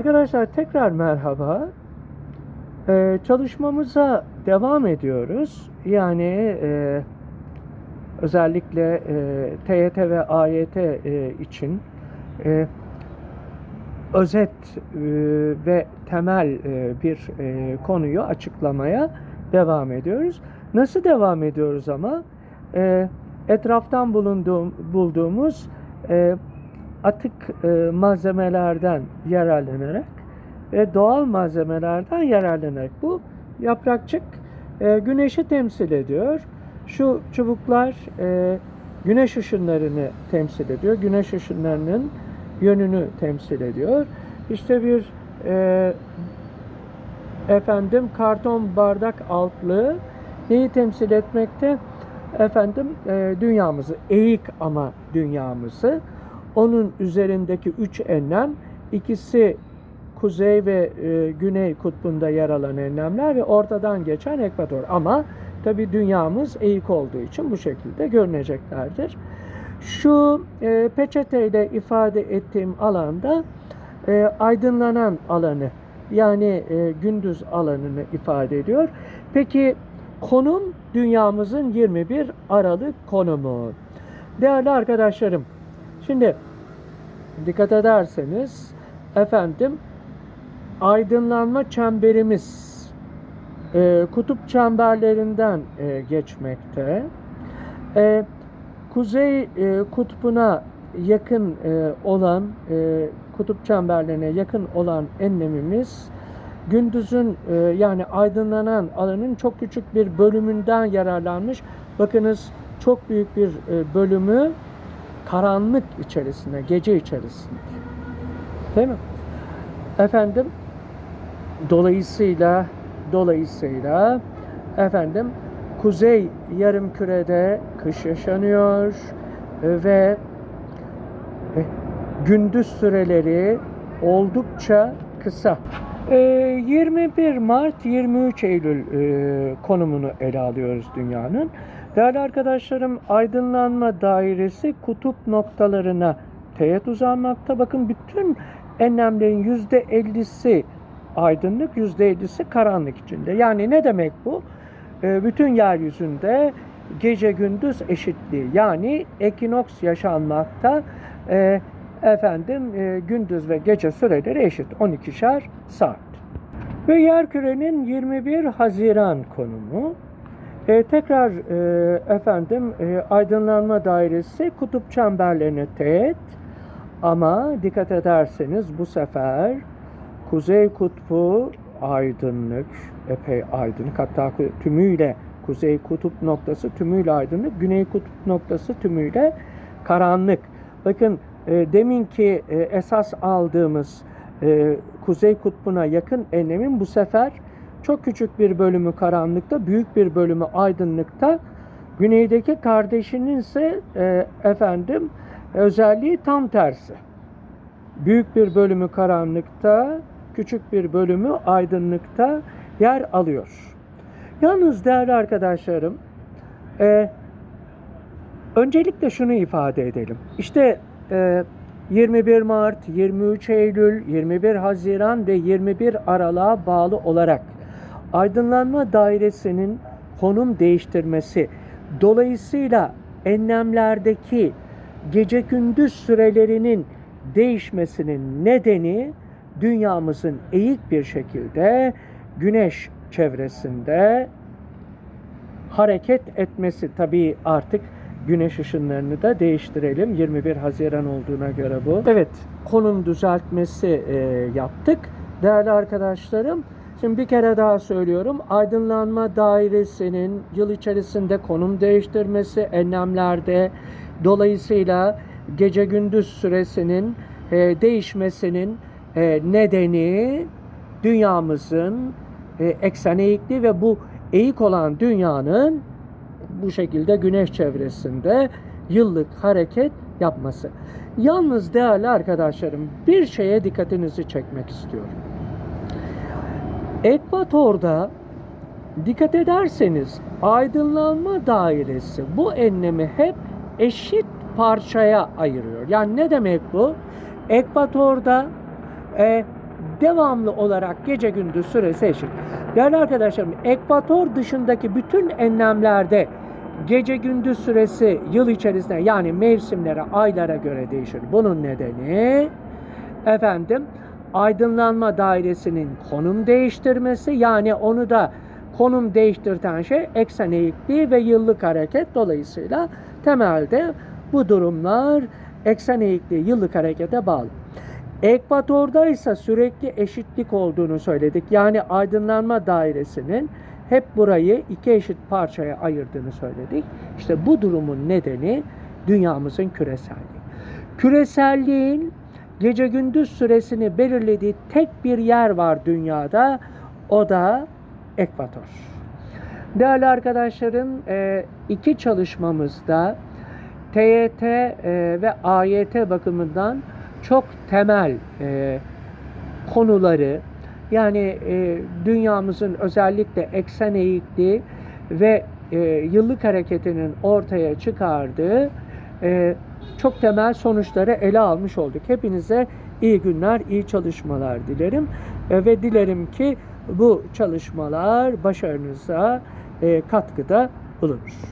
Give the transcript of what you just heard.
Arkadaşlar tekrar merhaba. Ee, çalışmamıza devam ediyoruz. Yani e, özellikle e, TYT ve AYT e, için e, özet e, ve temel e, bir e, konuyu açıklamaya devam ediyoruz. Nasıl devam ediyoruz ama? E, etraftan bulunduğum, bulduğumuz e, atık e, malzemelerden yararlanarak ve doğal malzemelerden yararlanarak bu yaprakçık e, güneşi temsil ediyor. Şu çubuklar e, güneş ışınlarını temsil ediyor. Güneş ışınlarının yönünü temsil ediyor. İşte bir e, efendim karton bardak altlığı neyi temsil etmekte? Efendim e, dünyamızı, eğik ama dünyamızı. Onun üzerindeki üç enlem, ikisi kuzey ve e, güney kutbunda yer alan enlemler ve ortadan geçen ekvator. Ama tabi dünyamız eğik olduğu için bu şekilde görüneceklerdir. Şu e, peçeteyle ifade ettiğim alanda e, aydınlanan alanı yani e, gündüz alanını ifade ediyor. Peki konum dünyamızın 21 Aralık konumu. Değerli arkadaşlarım, şimdi dikkat ederseniz efendim aydınlanma çemberimiz e, kutup çemberlerinden e, geçmekte. E, kuzey e, kutbuna yakın e, olan e, kutup çemberlerine yakın olan enlemimiz gündüzün e, yani aydınlanan alanın çok küçük bir bölümünden yararlanmış. Bakınız çok büyük bir e, bölümü karanlık içerisinde, gece içerisinde. Değil mi? Efendim dolayısıyla dolayısıyla efendim kuzey yarım kürede kış yaşanıyor ve e, gündüz süreleri oldukça kısa. E, 21 Mart 23 Eylül e, konumunu ele alıyoruz dünyanın. Değerli arkadaşlarım aydınlanma dairesi kutup noktalarına teğet uzanmakta. Bakın bütün enlemlerin yüzde 50'si aydınlık, yüzde 50'si karanlık içinde. Yani ne demek bu? E, bütün yeryüzünde gece gündüz eşitliği yani ekinoks yaşanmakta. E, efendim e, gündüz ve gece süreleri eşit 12'şer saat. Ve yerkürenin 21 Haziran konumu. E, tekrar e, efendim e, aydınlanma dairesi kutup çemberlerine teğet ama dikkat ederseniz bu sefer Kuzey Kutbu aydınlık, epey aydınlık hatta tümüyle Kuzey Kutup noktası tümüyle aydınlık, Güney Kutup noktası tümüyle karanlık. Bakın e, deminki e, esas aldığımız e, Kuzey Kutbu'na yakın enlemin bu sefer çok küçük bir bölümü karanlıkta, büyük bir bölümü aydınlıkta. Güneydeki kardeşinin ise e, efendim özelliği tam tersi. Büyük bir bölümü karanlıkta, küçük bir bölümü aydınlıkta yer alıyor. Yalnız değerli arkadaşlarım, e, öncelikle şunu ifade edelim. İşte e, 21 Mart, 23 Eylül, 21 Haziran ve 21 Aralık'a bağlı olarak aydınlanma dairesinin konum değiştirmesi dolayısıyla enlemlerdeki gece gündüz sürelerinin değişmesinin nedeni dünyamızın eğik bir şekilde güneş çevresinde hareket etmesi. Tabii artık güneş ışınlarını da değiştirelim. 21 Haziran olduğuna göre bu. Evet, konum düzeltmesi e, yaptık. Değerli arkadaşlarım, şimdi bir kere daha söylüyorum. Aydınlanma dairesinin yıl içerisinde konum değiştirmesi, enlemlerde dolayısıyla gece gündüz süresinin e, değişmesinin e, nedeni dünyamızın e, eksen eğikliği ve bu eğik olan dünyanın bu şekilde güneş çevresinde yıllık hareket yapması. Yalnız değerli arkadaşlarım bir şeye dikkatinizi çekmek istiyorum. Ekvatorda dikkat ederseniz aydınlanma dairesi bu enlemi hep eşit parçaya ayırıyor. Yani ne demek bu? Ekvatorda e, devamlı olarak gece gündüz süresi eşit. Değerli arkadaşlarım, ekvator dışındaki bütün enlemlerde gece gündüz süresi yıl içerisinde yani mevsimlere, aylara göre değişir. Bunun nedeni efendim aydınlanma dairesinin konum değiştirmesi yani onu da konum değiştirten şey eksen eğikliği ve yıllık hareket dolayısıyla temelde bu durumlar eksen eğikliği yıllık harekete bağlı. Ekvatorda ise sürekli eşitlik olduğunu söyledik. Yani aydınlanma dairesinin hep burayı iki eşit parçaya ayırdığını söyledik. İşte bu durumun nedeni dünyamızın küreselliği. Küreselliğin gece gündüz süresini belirlediği tek bir yer var dünyada. O da ekvator. Değerli arkadaşlarım, e, iki çalışmamızda TYT e, ve AYT bakımından çok temel e, konuları yani dünyamızın özellikle eksen eğikliği ve yıllık hareketinin ortaya çıkardığı çok temel sonuçları ele almış olduk. Hepinize iyi günler, iyi çalışmalar dilerim E, ve dilerim ki bu çalışmalar başarınıza e, katkıda bulunur.